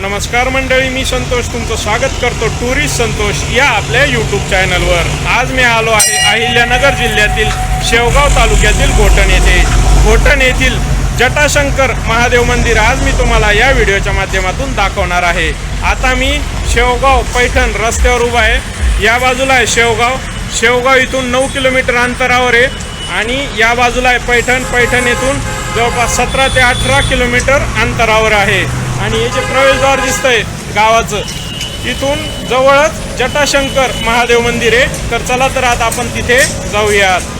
नमस्कार मंडळी मी संतोष तुमचं स्वागत करतो टुरिस्ट संतोष या आपल्या यूट्यूब चॅनलवर आज मी आलो आहे अहिल्यानगर जिल्ह्यातील शेवगाव तालुक्यातील घोटण येथे. घोटण येथील जटाशंकर महादेव मंदिर आज मी तुम्हाला या व्हिडिओच्या माध्यमातून दाखवणार आहे. आता मी शेवगाव पैठण रस्त्यावर उभा आहे. या बाजूला आहे शेवगाव. शेवगाव इथून नऊ किलोमीटर अंतरावर आहे. आणि या बाजूला आहे पैठण. पैठण येथून जवळपास सतरा ते अठरा किलोमीटर अंतरावर आहे. आणि हे जे प्रवेशद्वार दिसतंय गावाचं इथून जवळच जटाशंकर महादेव मंदिर आहे. तर चला तर आता आपण तिथे जाऊयात.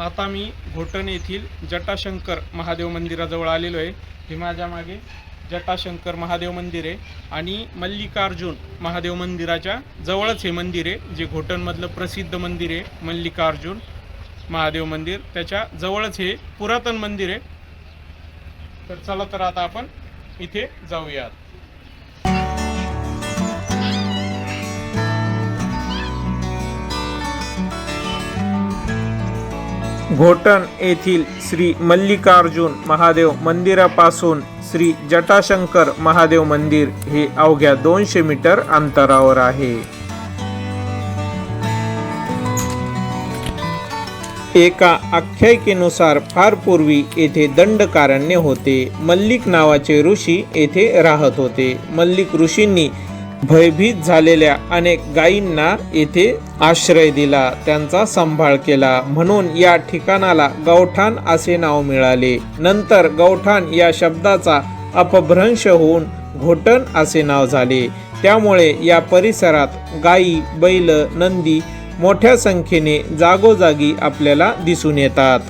आता मी घोटण येथील जटाशंकर महादेव मंदिराजवळ आलेलो आहे. हे माझ्या मागे जटाशंकर महादेव मंदिर आहे आणि मल्लिकार्जुन महादेव मंदिराच्या जवळच हे मंदिर आहे जे घोटणमधलं प्रसिद्ध मंदिर आहे मल्लिकार्जुन महादेव मंदिर. त्याच्या जवळच हे पुरातन मंदिर आहे. तर चला तर आता आपण इथे जाऊयात. घोटण येथील श्री मल्लिकार्जुन महादेव मंदिरापासून श्री जटाशंकर महादेव मंदिर हे अवघ्या दोनशे मीटर अंतरावर आहे. एका आख्यायिकेनुसार फार पूर्वी येथे दंडकारण्य होते. मल्लिक नावाचे ऋषी येथे राहत होते. मल्लिक ऋषींनी भयभीत झालेल्या अनेक गायींना येथे आश्रय दिला. त्यांचा सांभाळ केला. म्हणून या ठिकाणाला गौठाण असे नाव मिळाले. नंतर गौठाण या शब्दाचा अपभ्रंश होऊन घोटण असे नाव झाले. त्यामुळे या परिसरात गायी बैल नंदी मोठ्या संख्येने जागोजागी आपल्याला दिसून येतात.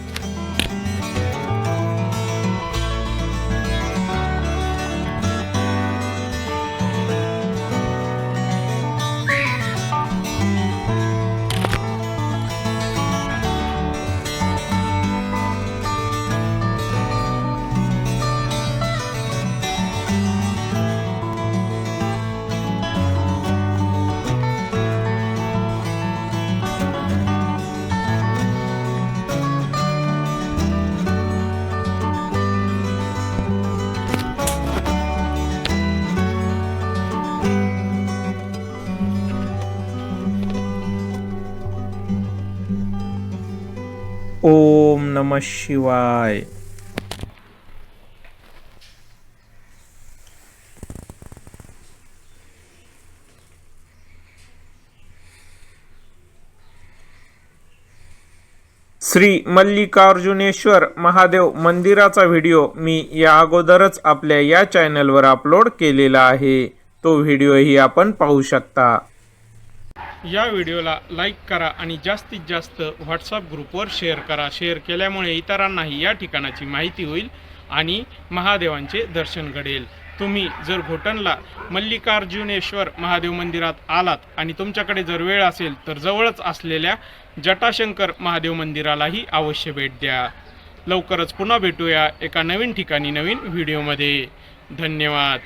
ओम नम शिवाय. श्री मल्लिकार्जुनेश्वर महादेव मंदिराचा व्हिडिओ मी या अगोदरच आपल्या या चॅनलवर अपलोड केलेला आहे. तो व्हिडिओही आपण पाहू शकता. या व्हिडिओला लाईक करा आणि जास्तीत जास्त व्हॉट्सअप ग्रुपवर शेअर करा. शेअर केल्यामुळे इतरांनाही या ठिकाणाची माहिती होईल आणि महादेवांचे दर्शन घडेल. तुम्ही जर घोटणला मल्लिकार्जुनेश्वर महादेव मंदिरात आलात आणि तुमच्याकडे जर वेळ असेल तर जवळच असलेल्या जटाशंकर महादेव मंदिरालाही अवश्य भेट द्या. लवकरच पुन्हा भेटूया एका नवीन ठिकाणी नवीन व्हिडिओमध्ये. धन्यवाद.